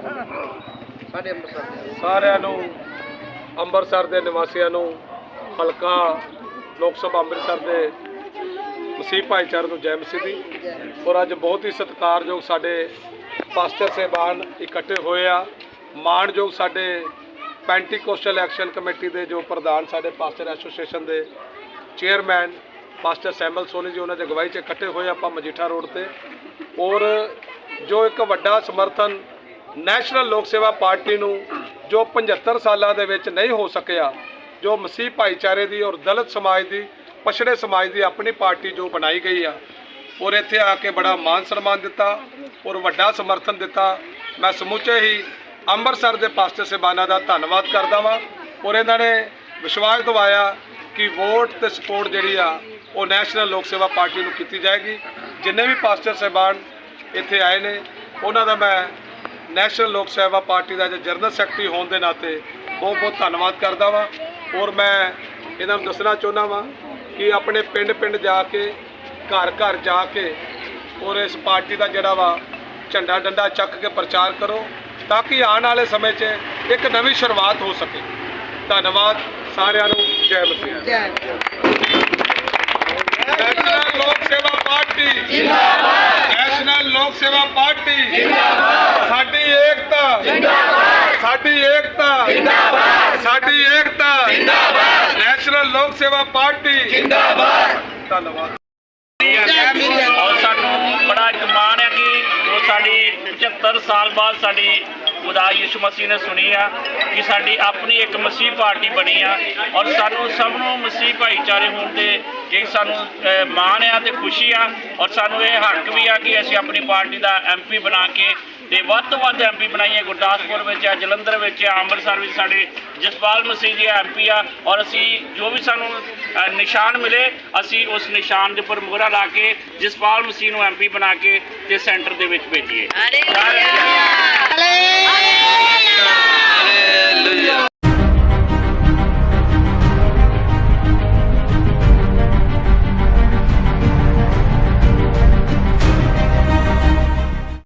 ਸਾਡੇ ਅੰਮ੍ਰਿਤਸਰ ਸਾਰਿਆਂ ਨੂੰ, ਅੰਮ੍ਰਿਤਸਰ ਦੇ ਨਿਵਾਸੀਆਂ ਨੂੰ ਹਲਕਾ ਲੋਕ ਸਭਾ ਅੰਮ੍ਰਿਤਸਰ ਦੇ ਮਸੀਹ ਭਾਈਚਾਰੇ ਨੂੰ ਜੈ ਮਸੀਹ ਦੀ। ਔਰ ਅੱਜ ਬਹੁਤ ਹੀ ਸਤਿਕਾਰਯੋਗ ਸਾਡੇ ਪਾਸਟਰ ਸਹਿਬਾਨ ਇਕੱਠੇ ਹੋਏ ਆ। ਮਾਣਯੋਗ ਸਾਡੇ ਪੈਂਟੀਕੋਸਟਲ ਐਕਸ਼ਨ ਕਮੇਟੀ ਦੇ ਜੋ ਪ੍ਰਧਾਨ ਸਾਡੇ ਪਾਸਟਰ ਐਸੋਸੀਏਸ਼ਨ ਦੇ chairman pastor Samuel Soni ji, ਉਹਨਾਂ ਦੀ ਅਗਵਾਈ 'ਚ ਇਕੱਠੇ ਹੋਏ ਆਪਾਂ ਮਜੀਠਾ ਰੋਡ ਤੇ। ਔਰ ਜੋ ਇੱਕ ਵੱਡਾ ਸਮਰਥਨ ਨੈਸ਼ਨਲ ਲੋਕ ਸੇਵਾ ਪਾਰਟੀ ਨੂੰ ਜੋ 75 ਸਾਲਾਂ ਦੇ ਵਿੱਚ ਨਹੀਂ ਹੋ ਸਕਿਆ, ਜੋ ਮਸੀਹ ਭਾਈਚਾਰੇ ਦੀ ਔਰ ਦਲਿਤ ਸਮਾਜ ਦੀ, ਪਛੜੇ ਸਮਾਜ ਦੀ ਆਪਣੀ ਪਾਰਟੀ ਜੋ ਬਣਾਈ ਗਈ ਆ, ਔਰ ਇੱਥੇ ਆ ਕੇ ਬੜਾ ਮਾਨ ਸਨਮਾਨ ਦਿੱਤਾ ਔਰ ਵੱਡਾ ਸਮਰਥਨ ਦਿੱਤਾ। ਮੈਂ ਸਮੁੱਚੇ ਹੀ ਅੰਮ੍ਰਿਤਸਰ ਦੇ ਪਾਸਟਰ ਸਹਿਬਾਨਾਂ ਦਾ ਧੰਨਵਾਦ ਕਰਦਾ ਵਾਂ ਔਰ ਇਹਨਾਂ ਨੇ ਵਿਸ਼ਵਾਸ ਦਿਵਾਇਆ ਕਿ ਵੋਟ ਤੇ ਸਪੋਰਟ ਜਿਹੜੀ ਆ, ਉਹ ਨੈਸ਼ਨਲ ਲੋਕ ਸੇਵਾ ਪਾਰਟੀ ਨੂੰ ਕੀਤੀ ਜਾਏਗੀ। ਜਿੰਨੇ ਵੀ ਪਾਸਟਰ ਸਹਿਬਾਨ ਇੱਥੇ ਆਏ ਨੇ, ਉਹਨਾਂ ਦਾ ਮੈਂ ਨੈਸ਼ਨਲ ਲੋਕ ਸੇਵਾ ਪਾਰਟੀ ਦਾ ਜਨਰਲ ਸੈਕਟਰੀ ਹੋਣ ਦੇ ਨਾਤੇ ਬਹੁਤ ਬਹੁਤ ਧੰਨਵਾਦ ਕਰਦਾ ਵਾਂ। ਔਰ ਮੈਂ ਇਹਨਾਂ ਨੂੰ ਦੱਸਣਾ ਚਾਹੁੰਦਾ ਵਾਂ ਕਿ ਆਪਣੇ ਪਿੰਡ ਪਿੰਡ ਜਾ ਕੇ ਘਰ ਘਰ ਜਾ ਕੇ ਔਰ ਇਸ ਪਾਰਟੀ ਦਾ ਜਿਹੜਾ ਵਾ ਝੰਡਾ ਡੰਡਾ ਚੱਕ ਕੇ ਪ੍ਰਚਾਰ ਕਰੋ ਤਾਂ ਕਿ ਆਉਣ ਵਾਲੇ ਸਮੇਂ 'ਚ ਇੱਕ ਨਵੀਂ ਸ਼ੁਰੂਆਤ ਹੋ ਸਕੇ। ਧੰਨਵਾਦ ਸਾਰਿਆਂ ਨੂੰ। ਜੈ ਮਸੀਹ। ਨੈਸ਼ਨਲ ਲੋਕ ਸੇਵਾ ਪਾਰਟੀ। ਜਿੰਦਾਬਾਦ। ਨੈਸ਼ਨਲ ਲੋਕ ਸੇਵਾ ਪਾਰਟੀ। ਜਿੰਦਾਬਾਦ। ਸਾਡੀ ਏਕਤਾ। ਜਿੰਦਾਬਾਦ ਸਾਡੀ ਏਕਤਾ। ਜਿੰਦਾਬਾਦ ਸਾਡੀ ਏਕਤਾ। ਜਿੰਦਾਬਾਦ ਨੈਸ਼ਨਲ ਲੋਕ ਸੇਵਾ ਪਾਰਟੀ। ਜਿੰਦਾਬਾਦ ਧੰਨਵਾਦ। ਔਰ ਸਾਨੂੰ ਬੜਾ ਇੱਕ ਮਾਣ ਹੈ ਕਿ ਉਹ ਸਾਡੀ 75 ਸਾਲ ਬਾਅਦ ਸਾਡੀ ਖੁਦਾ ਯਿਸੂ ਮਸੀਹ ਨੇ ਸੁਣੀ ਆ, ਕਿ ਸਾਡੀ ਆਪਣੀ ਇੱਕ ਮਸੀਹ ਪਾਰਟੀ ਬਣੀ ਆ। ਔਰ ਸਾਨੂੰ ਸਭ ਨੂੰ ਮਸੀਹ ਭਾਈਚਾਰੇ ਹੋਣ ਤੇ ਇਹ ਸਾਨੂੰ ਮਾਣ ਆ ਤੇ ਖੁਸ਼ੀ ਆ। ਔਰ ਸਾਨੂੰ ਇਹ ਹੱਕ ਵੀ ਆ ਕਿ ਅਸੀਂ ਆਪਣੀ ਪਾਰਟੀ ਦਾ ਐਮਪੀ ਬਣਾ ਕੇ ਤੇ ਵੱਧ ਤੋਂ ਵੱਧ ਐਮਪੀ ਬਣਾਈਏ। ਗੁਰਦਾਸਪੁਰ ਵਿੱਚ ਆ ਜਲੰਧਰ ਵਿੱਚ ਆ ਅੰਮ੍ਰਿਤਸਰ ਵਿੱਚ ਸਾਡੇ ਜਸਪਾਲ ਮਸੀਹ ਜੀ ਐਮਪੀ ਆ ਔਰ ਅਸੀਂ ਜੋ ਵੀ ਸਾਨੂੰ ਨਿਸ਼ਾਨ ਮਿਲੇ ਅਸੀਂ ਉਸ ਨਿਸ਼ਾਨ ਦੇ ਉੱਪਰ ਮੋਹਰਾ ਲਾ ਕੇ ਜਸਪਾਲ ਮਸੀਹ ਨੂੰ ਐਮਪੀ ਬਣਾ ਕੇ ਤੇ ਸੈਂਟਰ ਦੇ ਵਿੱਚ ਭੇਜੀਏ।